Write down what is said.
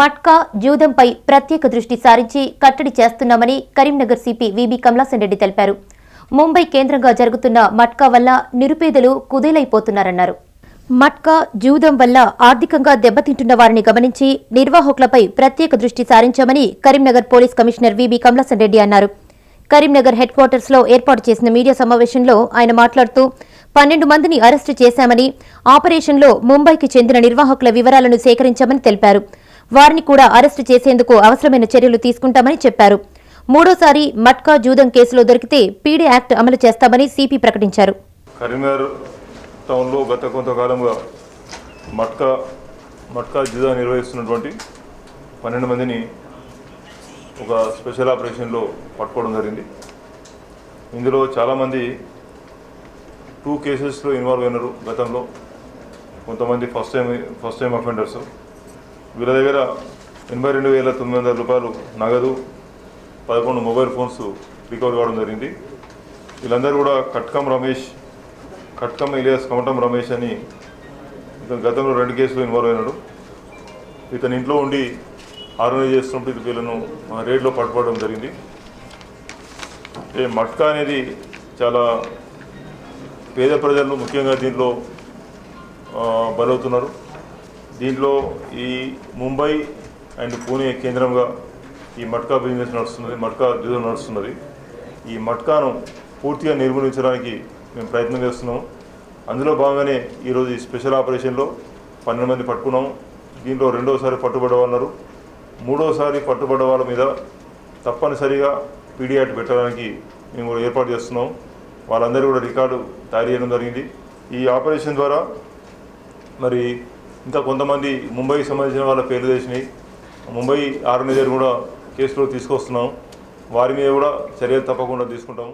మట్కా జూదంపై ప్రత్యేక దృష్టి సారించి కట్టడి చేస్తున్నామని కరీంనగర్ సిపి విబి కమలాసన్ రెడ్డి తెలిపారు. ముంబై కేంద్రంగా జరుగుతున్న మట్కా వల్ల నిరుపేదలు కుదేలైపోతున్నారన్నారు. మట్కా జూదం వల్ల ఆర్థికంగా దెబ్బతింటున్న వారిని గమనించి నిర్వాహకులపై ప్రత్యేక దృష్టి సారించామని Karimnagar police commissioner VB Kamalasan Reddy అన్నారు. కరీంనగర్ హెడ్ క్వార్టర్స్లో ఏర్పాటు చేసిన మీడియా సమావేశంలో ఆయన మాట్లాడుతూ పన్నెండు మందిని అరెస్టు చేశామని ఆపరేషన్లో ముంబైకి చెందిన నిర్వాహకుల వివరాలను సేకరించామని తెలిపారు. వారిని కూడా అరెస్టు చేసేందుకు అవసరమైన చర్యలు తీసుకుంటామని చెప్పారు. మూడోసారి మట్కా జూదం కేసులో దొరికితే పీడీ యాక్ట్ అమలు చేస్తామని సిపి ప్రకటించారు. కరీంనగర్ టౌన్లో గత కొంతకాలంగా మట్కా మట్కా జిల్లా నిర్వహిస్తున్నటువంటి పన్నెండు మందిని ఒక స్పెషల్ ఆపరేషన్లో పట్టుకోవడం జరిగింది. ఇందులో చాలామంది టూ కేసెస్లో ఇన్వాల్వ్ అయినారు గతంలో. కొంతమంది first time first time offenders. వీళ్ళ దగ్గర ఎనభై రెండు వేల తొమ్మిది వందల రూపాయలు నగదు పదకొండు మొబైల్ ఫోన్స్ రికవర్ కావడం జరిగింది. వీళ్ళందరూ కూడా కట్కం రమేష్ కట్కం ఇలియాస్ కమటం రమేష్ అని ఇతను గతంలో రెండు కేసులు ఇన్వాల్వ్ అయినాడు. ఇతని ఇంట్లో ఉండి ఆర్గనైజ్ చేస్తున్నప్పుడు ఇది వీళ్ళను రేడ్లో పట్టుకోవడం జరిగింది. మట్కా అనేది చాలా పేద ప్రజలు ముఖ్యంగా దీంట్లో బలవుతున్నారు. దీంట్లో ఈ ముంబై అండ్ పూణే కేంద్రంగా ఈ మట్కా బిజినెస్ నడుస్తున్నది మట్కా జూదం నడుస్తున్నది. ఈ మట్కాను పూర్తిగా నిర్మూలించడానికి మేము ప్రయత్నం చేస్తున్నాము. అందులో భాగంగానే ఈరోజు ఈ స్పెషల్ ఆపరేషన్లో పన్నెండు మంది పట్టుకున్నాము. దీంట్లో రెండోసారి పట్టుబడే ఉన్నారు మూడోసారి పట్టుబడ్డ వాళ్ళ మీద తప్పనిసరిగా పీడియాట్ పెట్టడానికి మేము ఏర్పాటు చేస్తున్నాం వాళ్ళందరూ కూడా రికార్డు తయారు చేయడం జరిగింది. ఈ ఆపరేషన్ ద్వారా మరి ఇంకా కొంతమంది ముంబైకి సంబంధించిన వాళ్ళ పేర్లు తెలిసినాయి. ముంబై ఆర్గనైజర్ కూడా కేసులో తీసుకొస్తున్నాం. వారి మీద కూడా చర్యలు తప్పకుండా తీసుకుంటాము